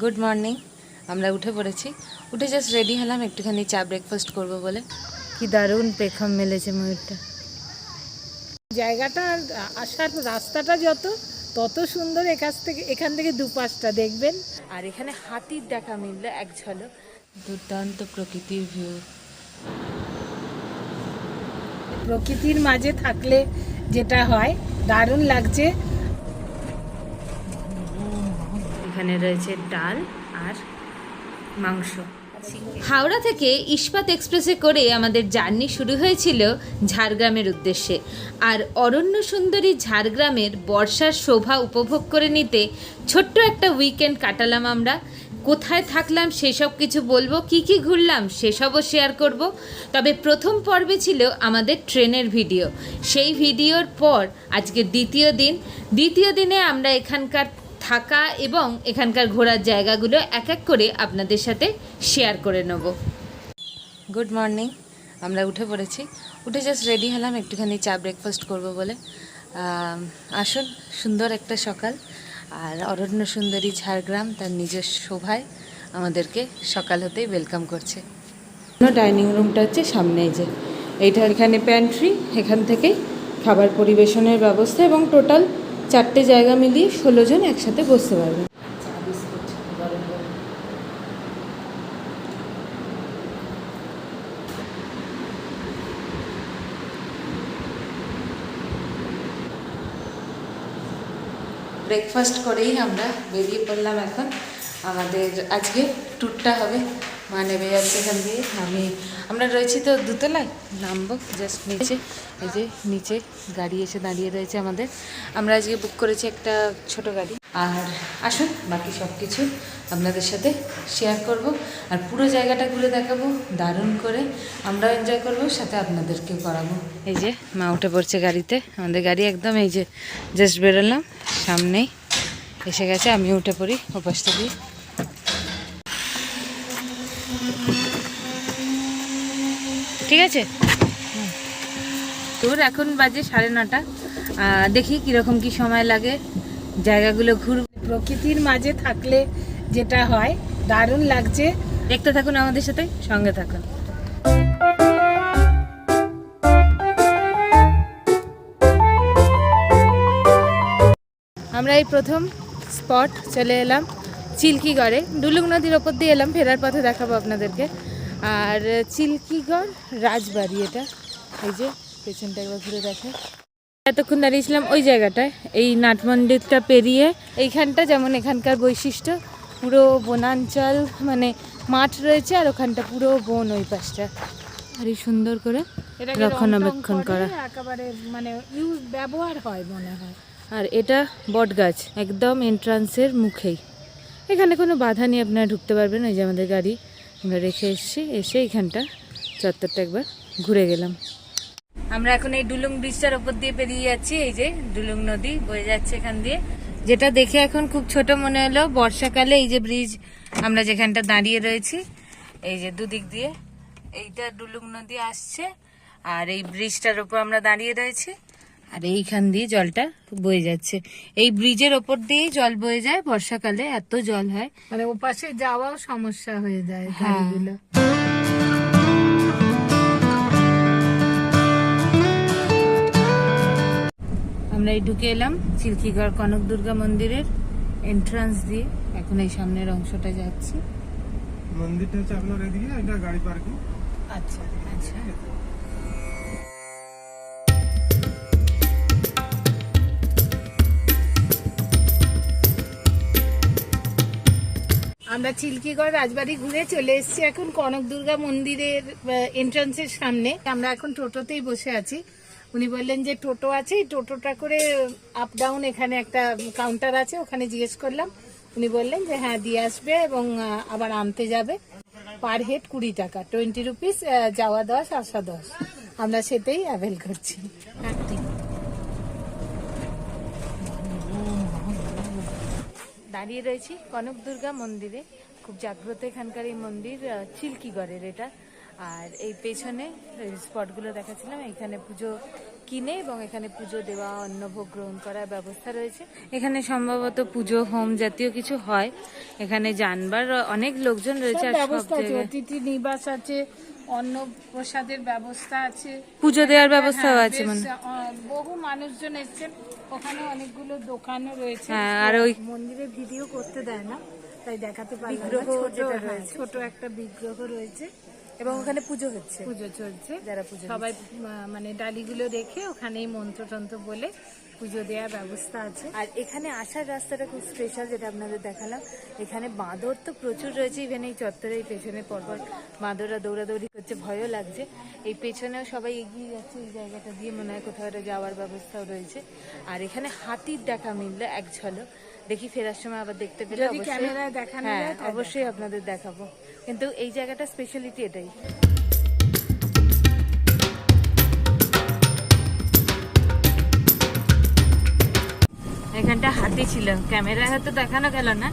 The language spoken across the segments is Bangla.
গুড মর্নিং আমরা উঠে পড়েছি। উঠে জাস্ট রেডি হলাম একটুখানি চা ব্রেকফাস্ট করব বলে। কি দারুণ পেখম মেলেছে ময়ূরটা। জায়গাটা আসার রাস্তাটা যত তত সুন্দর এখান থেকে এখান থেকে দুপাশটা দেখবেন? আর এখানে হাতির দেখা মিললো এক ঝলক। দুর্দান্ত প্রকৃতির ভিউ প্রকৃতির মাঝে থাকলে যেটা হয় দারুণ লাগছে। এখানে রয়েছে ডাল আর মাংস। হাওড়া থেকে ইস্পাত এক্সপ্রেসে করে আমাদের জার্নি শুরু হয়েছিল ঝাড়গ্রামের উদ্দেশ্যে। আর অরণ্য সুন্দরী ঝাড়গ্রামের বর্ষার শোভা উপভোগ করে নিতে ছোট্ট একটা উইকেন্ড কাটালাম আমরা। কোথায় থাকলাম সেসব কিছু বলব, কি কি ঘুরলাম সেসবও শেয়ার করব। তবে প্রথম পর্বে ছিল আমাদের ট্রেনের ভিডিও। সেই ভিডিওর পর আজকে দ্বিতীয় দিন। দ্বিতীয় দিনে আমরা এখানকার থাকা এবং এখানকার ঘোরার জায়গাগুলো এক এক করে আপনাদের সাথে শেয়ার করে নেব। গুড মর্নিং আমরা উঠে পড়েছি। উঠে জাস্ট রেডি হলাম একটুখানি চা ব্রেকফাস্ট করব বলে। আসুন সুন্দর একটা সকাল। আর অরণ্য সুন্দরী ঝাড়গ্রাম তার নিজের শোভায় আমাদেরকে সকাল হতেই ওয়েলকাম করছে। ডাইনিং রুমটা হচ্ছে সামনেই যে। এইটা এখানে প্যান্ট্রি এখান থেকে খাবার পরিবেশনের ব্যবস্থা এবং টোটাল চারটে জায়গা মিলিয়ে ষোলো জন একসাথে বসতে পারবে। ব্রেকফাস্ট করেই আমরা বেরিয়ে পড়লাম এখন। আমাদের আজকে ট্যুরটা হবে মা নেমে যাচ্ছে দিয়ে আমি, আমরা রয়েছি তো দুতলায়, নামবো জাস্ট নিচে, এই যে নিচে গাড়ি এসে দাঁড়িয়ে রয়েছে আমাদের। আমরা আজকে বুক করেছি একটা ছোট গাড়ি। আর আসুন, বাকি সব কিছু আপনাদের সাথে শেয়ার করব। আর পুরো জায়গাটা ঘুরে দেখাবো, দারুণ করে। আমরাও এনজয় করব, সাথে আপনাদেরকেও করাবো। এই যে মা উঠে পড়ছে গাড়িতে, আমাদের গাড়ি একদম এই যে জাস্ট বেরোলাম, সামনেই এসে গেছে আমি উঠে পড়ি ওপাশটা দিয়ে ঠিক আছে? তোর এখন বাজে সাড়ে নটা। দেখি কীরকম কি সময় লাগে। জায়গাগুলো ঘুর প্রকৃতির মাঝে থাকলে যেটা হয়, দারুণ লাগছে। দেখতে থাকুন আমাদের সাথে, সঙ্গে থাকুন। আমরা এই প্রথম স্পট চলে এলাম চিল্কিগড়ে ডুলুং নদীর ওপর দিয়ে এলাম, ফেরার পথে দেখাবো আপনাদেরকে। আর চিল্কিগড় রাজবাড়ি এটা। এই যে পেছনটা একবার ঘুরে দেখে। এতক্ষণ দাঁড়িয়েছিলাম ওই জায়গাটায় এই নাট মন্দিরটা পেরিয়ে এইখানটা যেমন এখানকার বৈশিষ্ট্য পুরো বনাঞ্চল মানে মাঠ রয়েছে আর ওখানটা পুরো বন ওই পাশটা। আর এই সুন্দর করে রক্ষণাবেক্ষণ করা একেবারে মানে ইউজ ব্যবহার হয় মনে হয়। আর এটা বট গাছ একদম এন্ট্রান্সের মুখেই। এখানে কোনো বাধা নেই আপনারা ঢুকতে পারবেন ওই যে আমাদের গাড়ি। আমরা রেখে এসেছি, এসে এইখানটা চত্বরটা একবার ঘুরে গেলাম। আমরা এখন এই ডুলুং ব্রিজটার ওপর দিয়ে পেরিয়ে যাচ্ছি, এই যে ডুলুং নদী বয়ে যাচ্ছে এখান দিয়ে। যেটা দেখে এখন খুব ছোট মনে হলো, বর্ষাকালে এই যে ব্রিজ, আমরা যেখানটা দাঁড়িয়ে রয়েছি, এই যে দুদিক দিয়ে, এইটা ডুলুং নদী আসছে, আর এই ব্রিজটার ওপর আমরা দাঁড়িয়ে রয়েছি। আর এইখান দিয়ে জলটা বয়ে যাচ্ছে। এই ব্রিজের ওপর দিয়েই জল বয়ে যায় বর্ষাকালে এত জল হয়। মানে ওপাশে যাওয়াও সমস্যা হয়ে যায় হ্যাঁ। গাড়িগুলো। আমরা এই ঢুকে এলাম চিল্কিগড় কনক দুর্গা মন্দিরের এন্ট্রান্স দিয়ে। এখন এই সামনের অংশটা যাচ্ছি। মন্দিরটা হচ্ছে আপনার এদিকে এটা গাড়ি পার্কিং আচ্ছা আচ্ছা। আমরা চিল্কিগড় রাজবাড়ি ঘুরে চলে এসেছি এখন কনক দুর্গা মন্দিরের এন্ট্রান্সের সামনে। আমরা এখন টোটোতেই বসে আছি। উনি বললেন যে টোটো আছে, এই টোটোটা করে আপ ডাউন এখানে একটা কাউন্টার আছে, ওখানে জিজ্ঞেস করলাম। উনি বললেন যে হ্যাঁ দিয়ে আসবে এবং আবার আনতে যাবে। পার হেড কুড়ি টাকা টোয়েন্টি রুপিস যাওয়া দশ, আসা দশ। আমরা সেটাই অ্যাভেল করছি। দাঁড়িয়ে রয়েছি কনক দুর্গা মন্দিরে। খুব জাগ্রত এখানকার এই মন্দির চিল্কিগড়ের এটা। আর এই পেছনে স্পটগুলো দেখাচ্ছিলাম এখানে পুজো কিনে এবং এখানে পুজো দেওয়া অন্নভোগ গ্রহণ করার ব্যবস্থা রয়েছে। এখানে সম্ভবত পুজো হোম জাতীয় কিছু হয়। এখানে জানবার অনেক লোকজন রয়েছে আর সব জায়গায় অতিথি নিবাস আছে অন্ন প্রসাদের ব্যবস্থা আছে। পুজো দেওয়ার ব্যবস্থাও হ্যাঁ, আছে মানে। বহু মানুষজন এসেছেন। ওখানে অনেকগুলো দোকানও রয়েছে। হ্যাঁ, আর ওই- মন্দিরে ভিডিও করতে দেয় না তাই দেখাতে পারলাম না। বিগ্রহ ছোট, যেটা রয়েছে। ছোট একটা বিগ্রহ রয়েছে এবং ওখানে পুজো হচ্ছে। পুজো চলছে। যারা পুজো সবাই মানে ডালিগুলো রেখে ওখানেই মন্ত্র টন্ত্র বলে পুজো দেওয়ার ব্যবস্থা আছে। আর এখানে আসার রাস্তাটা খুব স্পেশাল যেটা আপনাদের দেখালাম। এখানে বাঁদর তো প্রচুর রয়েছে ইভেন এই চত্বরে এই পেছনে পরপর বাঁদররা দৌড়াদৌড়ি করছে ভয়ও লাগছে। এই পেছনেও সবাই এগিয়ে যাচ্ছে এই জায়গাটা দিয়ে মনে হয় কোথাও একটা যাওয়ার ব্যবস্থাও রয়েছে। আর এখানে হাতির দেখা মিললো এক ঝলক। দেখি ফেরার সময় আবার দেখতে পেলে অবশ্যই। হ্যাঁ অবশ্যই আপনাদের দেখাবো। কিন্তু এই জায়গাটা স্পেশালিটি এটাই। এখানটা হাতি ছিল। ক্যামেরায় হয়তো দেখানো গেল না।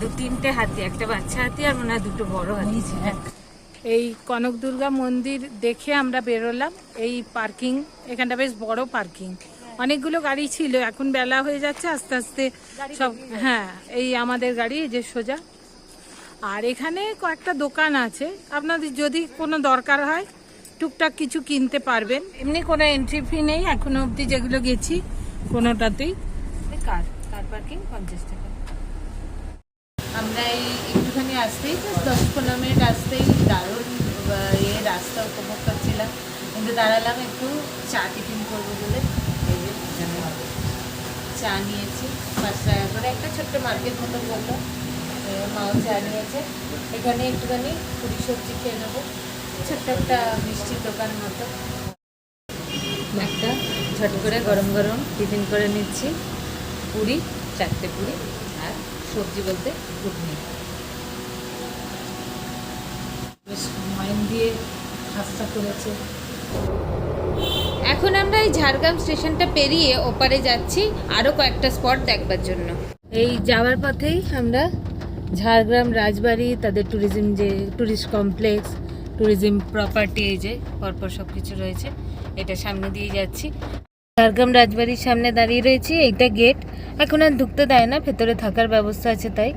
দু তিনটে হাতি একটা বাচ্চা হাতি আর মনে হয় দুটো বড় হাতি। ছিল এই কনক দুর্গা মন্দির দেখে আমরা বেরোলাম। এই পার্কিং এখানটা বেশ বড় পার্কিং। অনেকগুলো গাড়ি ছিল এখন বেলা হয়ে যাচ্ছে আস্তে আস্তে সব হ্যাঁ এই আমাদের গাড়ি যে সোজা। আর এখানে কয়েকটা দোকান আছে। আপনাদের যদি কোনো দরকার হয় টুকটাক কিছু কিনতে পারবেন। এমনি কোনো এন্ট্রি ফি নেই এখনও অবধি যেগুলো গেছি কোনোটাতেই। কার পার্কিং পঞ্চাশ টাকা। আমরা এই একটুখানি আসতেই দশ পনেরো মিনিট আসতেই দারুণ ইয়ে রাস্তা উপভোগ করছিলাম। কিন্তু দাঁড়ালাম একটু চা টিফিন করব বলে। চা নিয়েছি। পাঁচ টাকা করে একটা ছোট্ট মার্কেট মতো বলল। এ, মাও চা নিয়েছে। এখানে একটুখানি পুরি সবজি খেয়ে নেব। ছোট্ট একটা মিষ্টির দোকান মতো। একটা ঝট করে গরম গরম টিফিন করে নিচ্ছি। পুরি, চারটে পুরি আর সবজি বলতে ঘুগনি। বেশ মাইন দিয়ে খাস্তা করেছে। এখন আমরা এই ঝাড়গ্রাম স্টেশনটা পেরিয়ে ওপারে যাচ্ছি আরও কয়েকটা স্পট দেখবার জন্য। এই যাওয়ার পথেই আমরা ঝাড়গ্রাম, রাজবাড়ি, তাদের ট্যুরিজম যে ট্যুরিস্ট কমপ্লেক্স ট্যুরিজম প্রপার্টি এই যে, পরপর সব কিছু রয়েছে, এটা সামনে দিয়ে যাচ্ছি। ঝাড়গ্রাম রাজবাড়ির সামনে দাঁড়িয়ে রয়েছি, এইটা গেট এখন আর ঢুকতে দেয় না, ভেতরে থাকার ব্যবস্থা আছে তাই।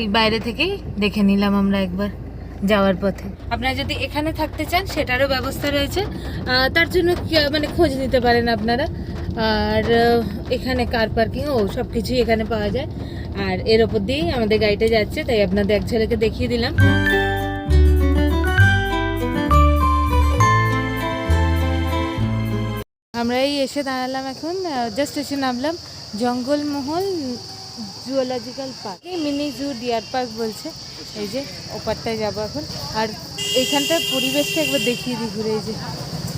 এই বাইরে থেকেই দেখে নিলাম আমরা একবার যাওয়ার পথে। আপনারা যদি এখানে থাকতে চান, সেটারও ব্যবস্থা রয়েছে। তার জন্য মানে খোঁজ নিতে পারেন আপনারা। আর এখানে কার পার্কিং ও সব কিছুই এখানে পাওয়া যায়। আর এর ওপর দিয়েই আমাদের গাড়িটা যাচ্ছে, তাই আপনাদের এক ছেলেকে দেখিয়ে দিলাম। আমরা এই এসে দাঁড়ালাম এখন জাস্ট এসে নামলাম জঙ্গলমহল জুওলজিক্যাল পার্ক। এই মিনি জু ডিয়ার পার্ক বলছে, এই যে ওপারটায় যাব এখন। আর এইখানটার পরিবেশটা একবার দেখিয়ে দিই ঘুরে যে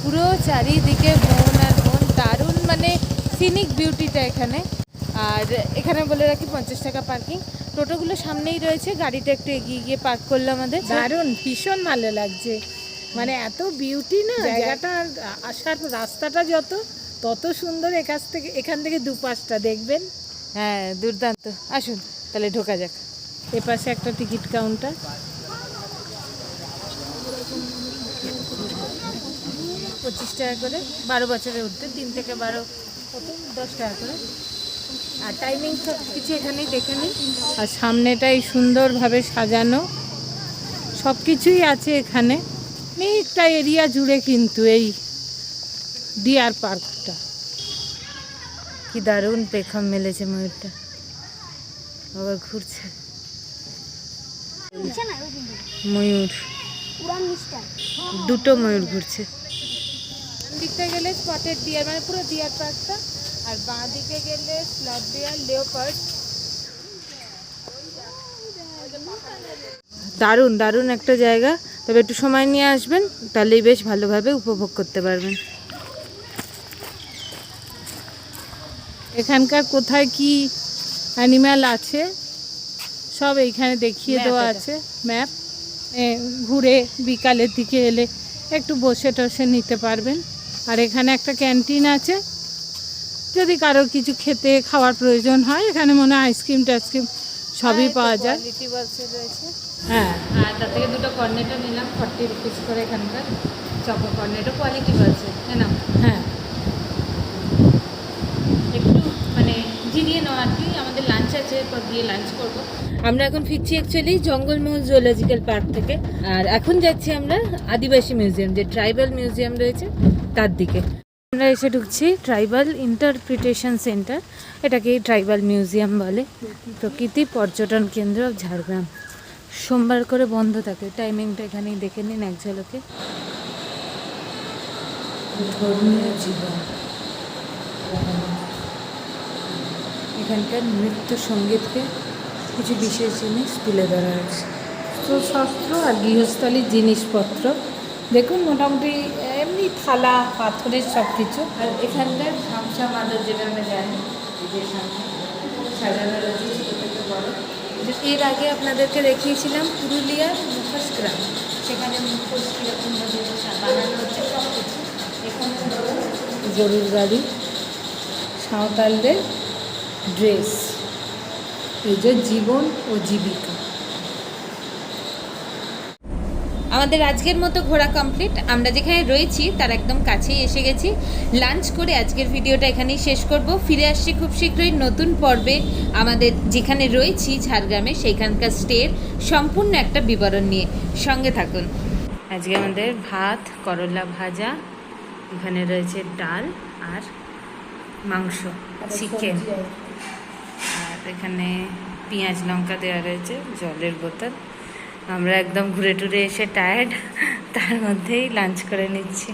পুরো চারিদিকে বন আর বন, দারুণ মানে সিনিক বিউটিটা এখানে। আর এখানে বলে রাখি পঞ্চাশ টাকা পার্কিং টোটোগুলো সামনেই রয়েছে, গাড়িটা একটু এগিয়ে গিয়ে পার্ক করল আমাদের। দারুণ, ভীষণ ভালো লাগছে। মানে এত বিউটি না জায়গাটা আর আসার রাস্তাটা যত তত সুন্দর এখান থেকে এখান থেকে দুপাশটা দেখবেন? হ্যাঁ দুর্দান্ত। আসুন তাহলে ঢোকা যাক। এপাশে একটা টিকিট কাউন্টার। পঁচিশ টাকা করে বারো বছরের উঠতে তিন থেকে বারো কত? দশ টাকা করে। আর টাইমিং সব কিছু এখানেই দেখে নিই আর সামনেটাই সুন্দরভাবে সাজানো। সব কিছুই আছে এখানে। অনেকটা এরিয়া জুড়ে কিন্তু এই ডিয়ার পার্কটা। কি দারুণ পেখম মেলেছে ময়ূরটা। আবার ঘুরছে। ময়ূর। দুটো ময়ূর ঘুরছে। দিকটা গেলে স্পটেড ডিয়ার মানে পুরো ডিয়ার পার্কটা আর বাঁ দিকে গেলে স্লট ডিয়ার লেওপার্ড দারুণ দারুণ একটা জায়গা। তবে একটু সময় নিয়ে আসবেন তাহলেই বেশ ভালোভাবে উপভোগ করতে পারবেন। এখানকার কোথায় কি অ্যানিম্যাল আছে সব এইখানে দেখিয়ে দেওয়া আছে ম্যাপ ঘুরে বিকালের দিকে এলে একটু বসে টসে নিতে পারবেন। আর এখানে একটা ক্যান্টিন আছে যদি কারোর কিছু খেতে খাওয়ার প্রয়োজন হয় এখানে মনে হয় আইসক্রিম টাইসক্রিম সবই পাওয়া যায়। রয়েছে। হ্যাঁ। আর তার থেকে দুটো কর্নেটো নিলাম ফর্টি রুপিস করে এখানকার চপকর্ন এটা কোয়ালিটি আছে তাই না? হ্যাঁ। একটু মানে জিরিয়ে নেওয়া আর কি আমাদের লাঞ্চ আছে এরপর গিয়ে লাঞ্চ করব। আমরা এখন ফিরছি অ্যাকচুয়ালি জঙ্গলমহল জুওলজিক্যাল পার্ক থেকে। আর এখন যাচ্ছি আমরা আদিবাসী মিউজিয়াম যে ট্রাইবাল মিউজিয়াম রয়েছে তার দিকে। আমরা এসে ঢুকছি ট্রাইবাল ইন্টারপ্রিটেশন সেন্টার এটাকে ট্রাইবাল মিউজিয়াম বলে। প্রকৃতি পর্যটন কেন্দ্র ঝাড়গ্রাম। সোমবার করে বন্ধ থাকে। টাইমিংটা এখানেই দেখে নিন এক ঝলকে। ধর্মীয় জীবন। এখানকার নৃত্য সঙ্গীতকে কিছু বিশেষ জিনিস তুলে ধরা হয়েছে। শস্ত্র আর গৃহস্থলীর জিনিসপত্র। দেখুন মোটামুটি এমনি থালা, পাথরের সব কিছু আর এখানকার ঝামসা মাদর যেটা আমরা জানি সাজানো রয়েছে ছোটো থেকে বড়। এর আগে আপনাদেরকে দেখিয়েছিলাম পুরুলিয়ার মুখোশ গ্রাম। সেখানে মুখোশ কীরকমভাবে বানানো হচ্ছে সব কিছু এখানে গরুর গাড়ি, সাঁওতালদের ড্রেস। এই যে জীবন ও জীবিকা। আমাদের আজকের মতো ঘোরা কমপ্লিট আমরা যেখানে রয়েছি তার একদম কাছেই এসে গেছি। লাঞ্চ করে আজকের ভিডিওটা এখানেই শেষ করব। ফিরে আসছি খুব শীঘ্রই নতুন পর্বে আমাদের যেখানে রয়েছি ঝাড়গ্রামে সেইখানকার স্টের সম্পূর্ণ একটা বিবরণ নিয়ে। সঙ্গে থাকুন। আজকে আমাদের ভাত করলা ভাজা এখানে রয়েছে ডাল আর মাংস চিকেন। আর এখানে পেঁয়াজ লঙ্কা দেওয়া রয়েছে জলের বোতল। আমরা একদম ঘুরে টুরে এসে টায়ার্ড তার মধ্যেই লাঞ্চ করে নিচ্ছি।